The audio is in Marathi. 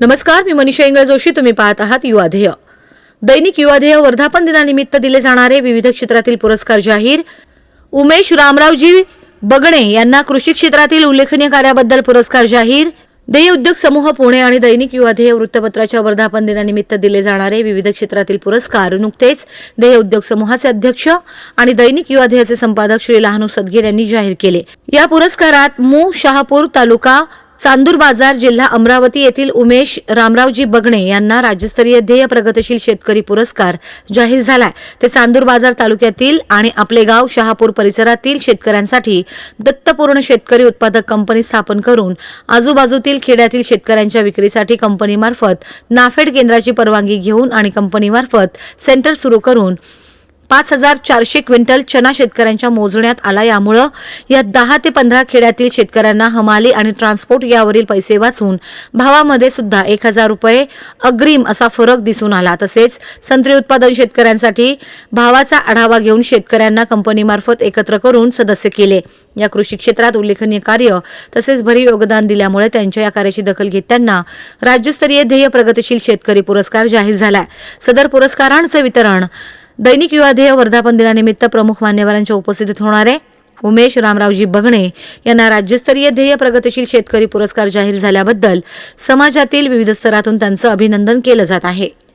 नमस्कार मी मनीषा इंगळे जोशी तुम्ही पाहत आहात युवाध्येय दैनिक युवाध्येय वर्धापन दिनानिमित्त दिले जाणारे विविध क्षेत्रातील पुरस्कार जाहीर. उमेश रामरावजी बगणे यांना कृषी क्षेत्रातील उल्लेखनीय कार्याबद्दल पुरस्कार जाहीर. देय उद्योग समूह पुणे आणि दैनिक युवाध्येय वृत्तपत्राच्या वर्धापन दिनानिमित्त दिले जाणारे विविध क्षेत्रातील पुरस्कार. नुकतेच देय उद्योग समूहाचे अध्यक्ष आणि दैनिक युवाध्येयाचे संपादक श्री लहानू सदगीर यांनी जाहीर केले. या पुरस्कारात मू. शहापूर तालुका चांदूर बाजार जिल्हा अमरावती येथील उमेश रामरावजी बगणे यांना राज्यस्तरीय ध्येय प्रगतशील शेतकरी पुरस्कार जाहीर झालाय. ते चांदूर बाजार तालुक्यातील आणि आपले गाव शहापूर परिसरातील शेतकऱ्यांसाठी दत्तपूर्ण शेतकरी उत्पादक कंपनी स्थापन करून आजूबाजूतील खेड्यातील शेतकऱ्यांच्या विक्रीसाठी कंपनीमार्फत नाफेड केंद्राची परवानगी घेऊन आणि कंपनीमार्फत सेंटर सुरू करून पाच हजार चारशे क्विंटल चना शेतकऱ्यांच्या मोजण्यात आला. यामुळं या दहा ते पंधरा खेड्यातील शेतकऱ्यांना हमाली आणि ट्रान्सपोर्ट यावरील पैसे वाचून भावामध्ये सुद्धा एक हजार रुपये अग्रिम असा फरक दिसून आला. तसेच संत्री उत्पादन शेतकऱ्यांसाठी भावाचा आढावा घेऊन शेतकऱ्यांना कंपनीमार्फत एकत्र करून सदस्य केले. या कृषी क्षेत्रात उल्लेखनीय कार्य तसेच भरीव योगदान दिल्यामुळे त्यांच्या या कार्याची दखल घेत त्यांना राज्यस्तरीय ध्येय प्रगतीशील शेतकरी पुरस्कार जाहीर झालाय. सदर पुरस्कारांचे वितरण दैनिक युवाध्येय वर्धापन दिनानिमित्त प्रमुख मान्यवरांच्या उपस्थितीत होणार आहे. उमेश रामरावजी बगणे यांना राज्यस्तरीय ध्येय प्रगतीशील शेतकरी पुरस्कार जाहीर झाल्याबद्दल समाजातील विविध स्तरातून त्यांचं अभिनंदन केलं जात आहे.